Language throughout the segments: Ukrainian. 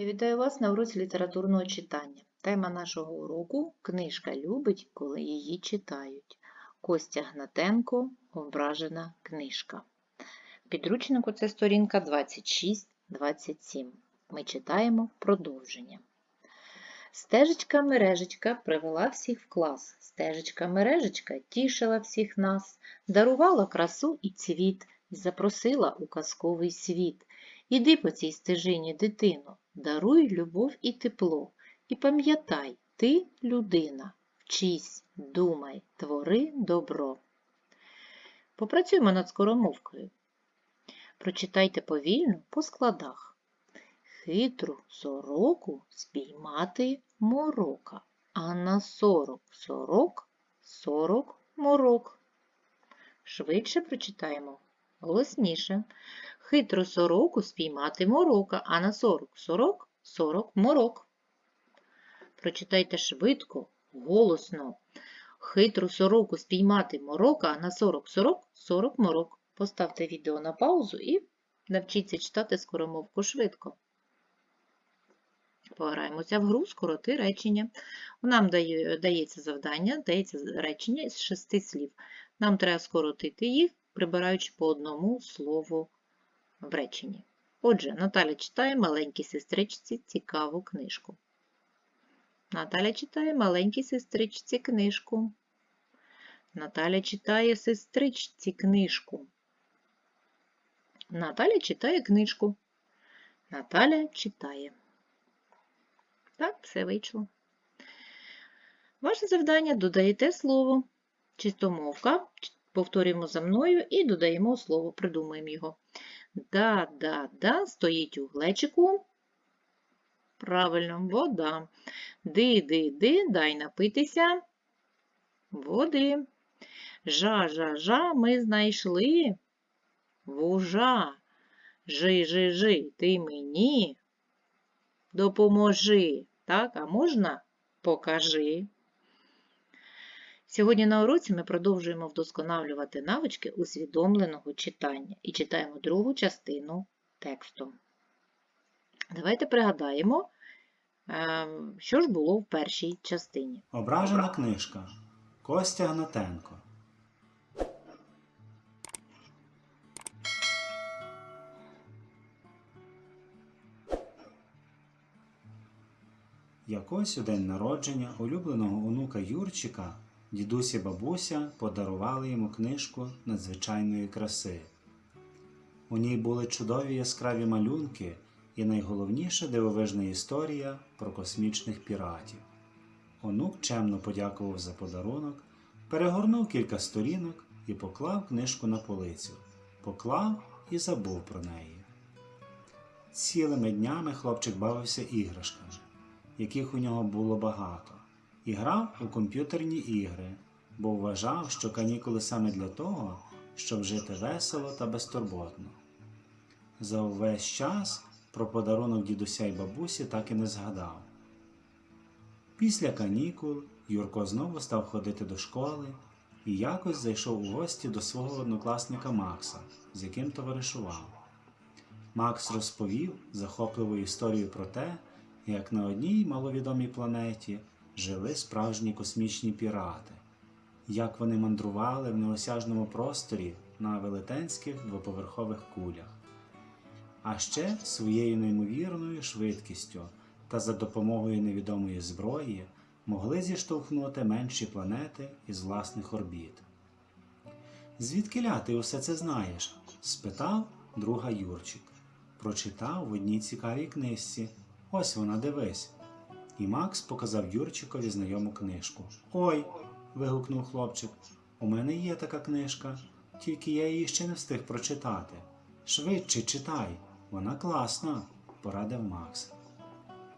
Я вітаю вас на уроці літературного читання. Тема нашого уроку Книжка любить, коли її читають. Костя Гнатенко Ображена книжка. Підручнику це сторінка 26-27. Ми читаємо продовження. Стежечка мережечка привела всіх в клас. Стежечка мережечка тішила всіх нас, дарувала красу і цвіт, запросила у казковий світ. Іди по цій стежині, дитино, даруй любов і тепло. І пам'ятай, ти людина, вчись, думай, твори добро. Попрацюємо над скоромовкою. Прочитайте повільно по складах. Хитру сороку спіймати морока, а на сорок сорок сорок морок. Швидше прочитаємо, голосніше. Хитру сороку спіймати морока, а на сорок сорок сорок морок. Прочитайте швидко, голосно. Хитру сороку спіймати морока, а на сорок сорок сорок морок. Поставте відео на паузу і навчіться читати скоромовку швидко. Пограємося в гру скороти речення. Нам дає- дається завдання, дається речення з шести слів. Нам треба скоротити їх, прибираючи по одному слову в реченні. Отже, Наталя читає маленькій сестричці цікаву книжку. Наталя читає маленькій сестричці книжку. Наталя читає сестричці книжку. Наталя читає книжку. Наталя читає. Так, все вийшло. Ваше завдання додаєте слово. Чистомовка. Повторюємо за мною і додаємо слово, придумаємо його. Да, да, да, стоїть у глечику. Правильно, вода. Ди, ди, ди, дай напитися. Води. Жа, жа, жа, ми знайшли. Вужа. Жи, жи, жи, ти мені. Допоможи. Так, а можна покажи. Сьогодні на уроці ми продовжуємо вдосконалювати навички усвідомленого читання і читаємо другу частину тексту. Давайте пригадаємо, е, що ж було в першій частині. Ображена книжка. Костя Гнатенко. Якось у день народження улюбленого онука Юрчика дідусь і бабуся подарували йому книжку надзвичайної краси. У ній були чудові яскраві малюнки і найголовніша дивовижна історія про космічних піратів. Онук чемно подякував за подарунок, перегорнув кілька сторінок і поклав книжку на полицю. Поклав і забув про неї. Цілими днями хлопчик бавився іграшками, яких у нього було багато, і грав у комп'ютерні ігри, бо вважав, що канікули саме для того, щоб жити весело та безтурботно. За увесь час про подарунок дідуся й бабусі так і не згадав. Після канікул Юрко знову став ходити до школи і якось зайшов у гості до свого однокласника Макса, з яким товаришував. Макс розповів захопливу історію про те, як на одній маловідомій планеті жили справжні космічні пірати, як вони мандрували в неосяжному просторі на велетенських двоповерхових кулях, а ще своєю неймовірною швидкістю та за допомогою невідомої зброї могли зіштовхнути менші планети із власних орбіт. Звідки ти усе це знаєш? спитав друга Юрчик. Прочитав в одній цікавій книжці. Ось вона дивись. І Макс показав Юрчикові знайому книжку. Ой. вигукнув хлопчик. У мене є така книжка, тільки я її ще не встиг прочитати. Швидше читай, вона класна, порадив Макс.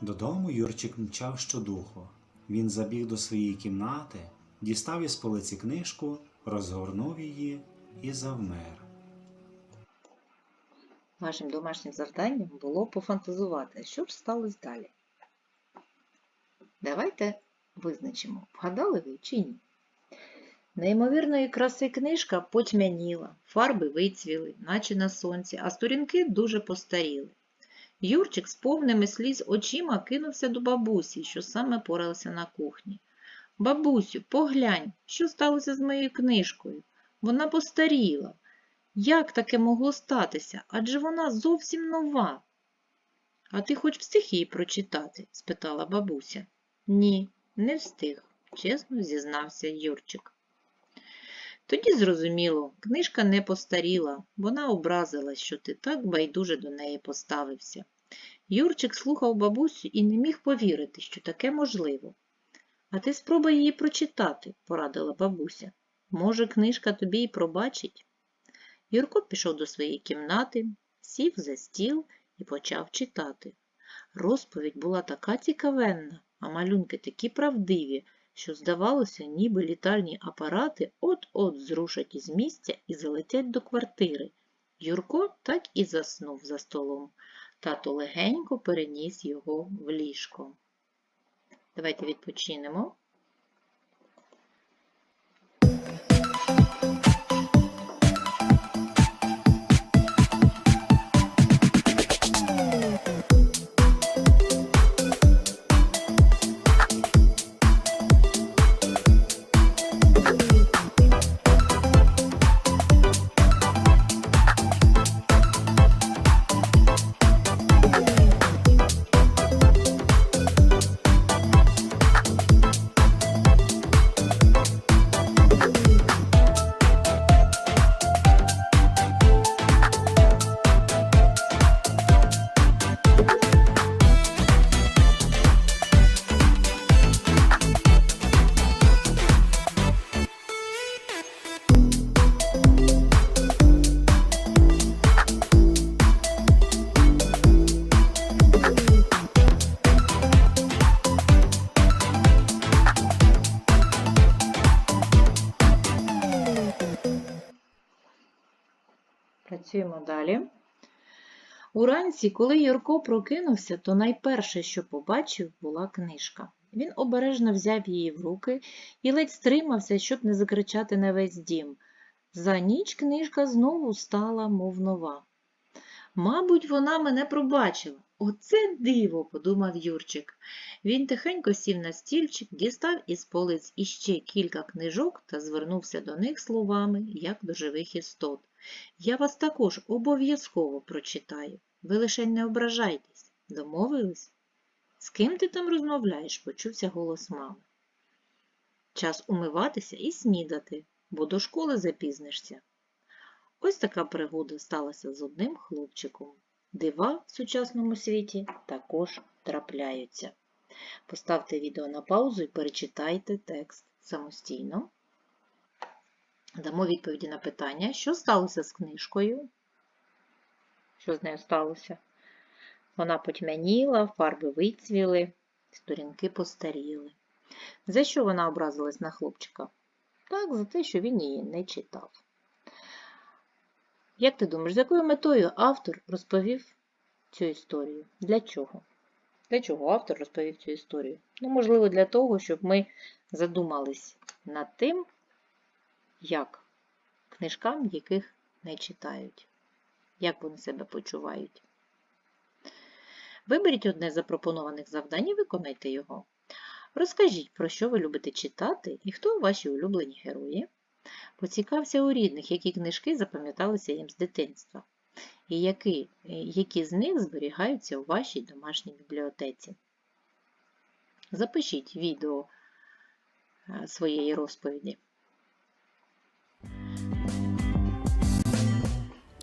Додому Юрчик мчав щодуху. Він забіг до своєї кімнати, дістав із полиці книжку, розгорнув її і завмер. Вашим домашнім завданням було пофантазувати, що ж сталося далі. Давайте визначимо, вгадали ви чи ні. Неймовірної краси книжка потьмяніла, фарби вицвіли, наче на сонці, а сторінки дуже постаріли. Юрчик з повними сліз очима кинувся до бабусі, що саме поралася на кухні. Бабусю, поглянь, що сталося з моєю книжкою. Вона постаріла. Як таке могло статися? Адже вона зовсім нова. А ти хоч встиг її прочитати? спитала бабуся. Ні, не встиг, чесно зізнався Юрчик. Тоді зрозуміло, книжка не постаріла, вона образилась, що ти так байдуже до неї поставився. Юрчик слухав бабусю і не міг повірити, що таке можливо. А ти спробуй її прочитати, порадила бабуся. Може, книжка тобі й пробачить. Юрко пішов до своєї кімнати, сів за стіл і почав читати. Розповідь була така цікавенна, а малюнки такі правдиві, що здавалося, ніби літальні апарати от-от зрушать із місця і залетять до квартири. Юрко так і заснув за столом. Тато легенько переніс його в ліжко. Давайте відпочинемо. Працюємо далі. Уранці, коли Юрко прокинувся, то найперше, що побачив, була книжка. Він обережно взяв її в руки і ледь стримався, щоб не закричати на весь дім. За ніч книжка знову стала, мов нова. Мабуть, вона мене пробачила. Оце диво, подумав Юрчик. Він тихенько сів на стільчик, дістав із полиць іще кілька книжок та звернувся до них словами, як до живих істот. Я вас також обов'язково прочитаю. Ви лише не ображайтесь. Домовились? З ким ти там розмовляєш? почувся голос мами. Час умиватися і снідати, бо до школи запізнишся. Ось така пригода сталася з одним хлопчиком. Дива в сучасному світі також трапляються. Поставте відео на паузу і перечитайте текст самостійно. Дамо відповіді на питання, що сталося з книжкою? Що з нею сталося? Вона потьмяніла, фарби вицвіли, сторінки постаріли. За що вона образилась на хлопчика? Так, за те, що він її не читав. Як ти думаєш, з якою метою автор розповів цю історію? Для чого? Для чого автор розповів цю історію? Ну, можливо, для того, щоб ми задумались над тим, як книжкам, яких не читають, як вони себе почувають. Виберіть одне з запропонованих завдань і виконайте його. Розкажіть, про що ви любите читати і хто ваші улюблені герої. Поцікався у рідних, які книжки запам'яталися їм з дитинства, і які, які з них зберігаються у вашій домашній бібліотеці. Запишіть відео е, своєї розповіді.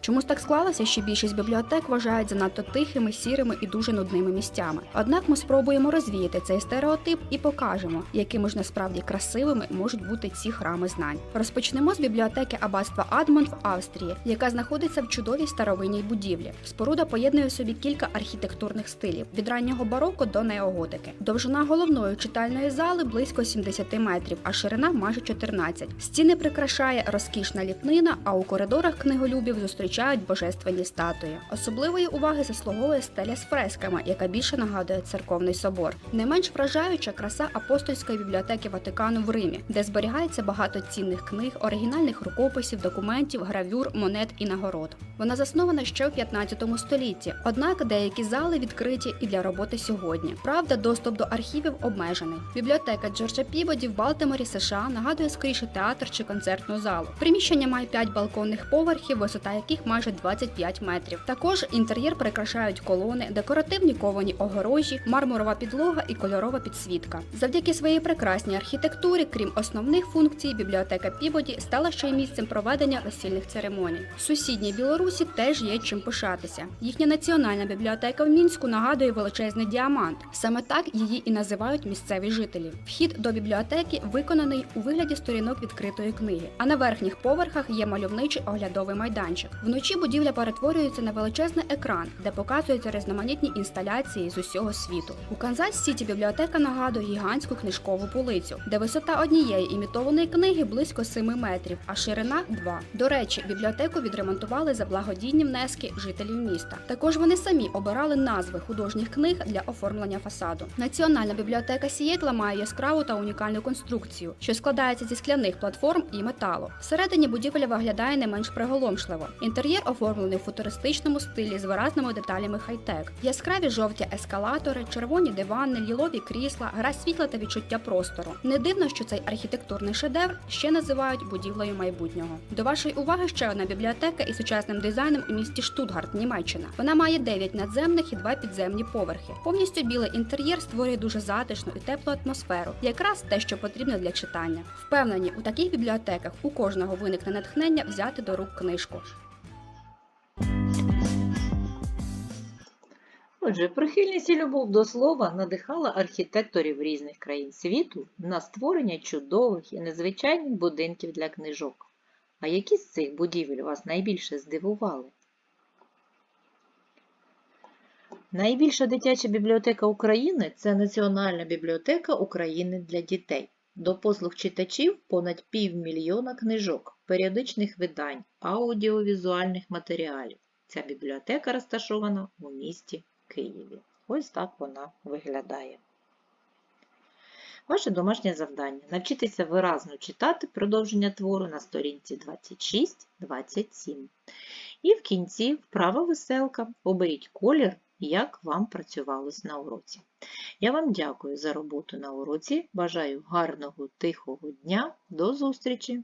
Чомусь так склалося, що більшість бібліотек вважають занадто тихими, сірими і дуже нудними місцями. Однак ми спробуємо розвіяти цей стереотип і покажемо, якими ж насправді красивими можуть бути ці храми знань. Розпочнемо з бібліотеки аббатства Адмон в Австрії, яка знаходиться в чудовій старовинній будівлі. Споруда поєднує в собі кілька архітектурних стилів від раннього бароко до неоготики. Довжина головної читальної зали близько 70 метрів, а ширина майже 14. Стіни прикрашає розкішна ліпнина, а у коридорах книголюбів зустрічається величають божественні статуї. Особливої уваги заслуговує стеля з фресками, яка більше нагадує церковний собор. Не менш вражаюча краса апостольської бібліотеки Ватикану в Римі, де зберігається багато цінних книг, оригінальних рукописів, документів, гравюр, монет і нагород. Вона заснована ще в 15 столітті, однак деякі зали відкриті і для роботи сьогодні. Правда, доступ до архівів обмежений. Бібліотека Джорджа Пібоді в Балтиморі, США нагадує скоріше театр чи концертну залу. Приміщення має 5 балконних поверхів, висота яких майже 25 метрів. Також інтер'єр прикрашають колони, декоративні ковані огорожі, мармурова підлога і кольорова підсвітка. Завдяки своїй прекрасній архітектурі, крім основних функцій, бібліотека Пібоді стала ще й місцем проведення весільних церемоній. Сусідній Білорусі теж є чим пишатися. Їхня національна бібліотека в мінську нагадує величезний діамант. Саме так її і називають місцеві жителі. Вхід до бібліотеки виконаний у вигляді сторінок відкритої книги, а на верхніх поверхах є мальовничий оглядовий майданчик. Вночі будівля перетворюється на величезний екран, де показуються різноманітні інсталяції з усього світу. У Канзас Сіті бібліотека нагадує гігантську книжкову полицю, де висота однієї імітованої книги близько 7 метрів, а ширина 2. До речі, бібліотеку відремонтували за благодійні внески жителів міста. Також вони самі обирали назви художніх книг для оформлення фасаду. Національна бібліотека Сієтла має яскраву та унікальну конструкцію, що складається зі скляних платформ і металу. Всередині будівля виглядає не менш приголомшливо. Інтер'єр оформлений в футуристичному стилі з виразними деталями хай-тек. Яскраві жовті ескалатори, червоні дивани, лілові крісла, гра світла та відчуття простору. Не дивно, що цей архітектурний шедевр ще називають будівлею майбутнього. До вашої уваги ще одна бібліотека із сучасним дизайном у місті Штутгарт, Німеччина. Вона має 9 надземних і 2 підземні поверхи. Повністю білий інтер'єр створює дуже затишну і теплу атмосферу, якраз те, що потрібно для читання. Впевнені, у таких бібліотеках у кожного виникне натхнення взяти до рук книжку. Отже, прихильність і любов до слова надихала архітекторів різних країн світу на створення чудових і незвичайних будинків для книжок. А які з цих будівель вас найбільше здивували? Найбільша дитяча бібліотека України це Національна бібліотека України для дітей. До послуг читачів понад півмільйона книжок, періодичних видань, аудіовізуальних матеріалів. Ця бібліотека розташована у місті Києві. Ось так вона виглядає. Ваше домашнє завдання навчитися виразно читати продовження твору на сторінці 26-27. І в кінці вправа веселка. Оберіть колір, як вам працювалось на уроці. Я вам дякую за роботу на уроці. Бажаю гарного тихого дня. До зустрічі!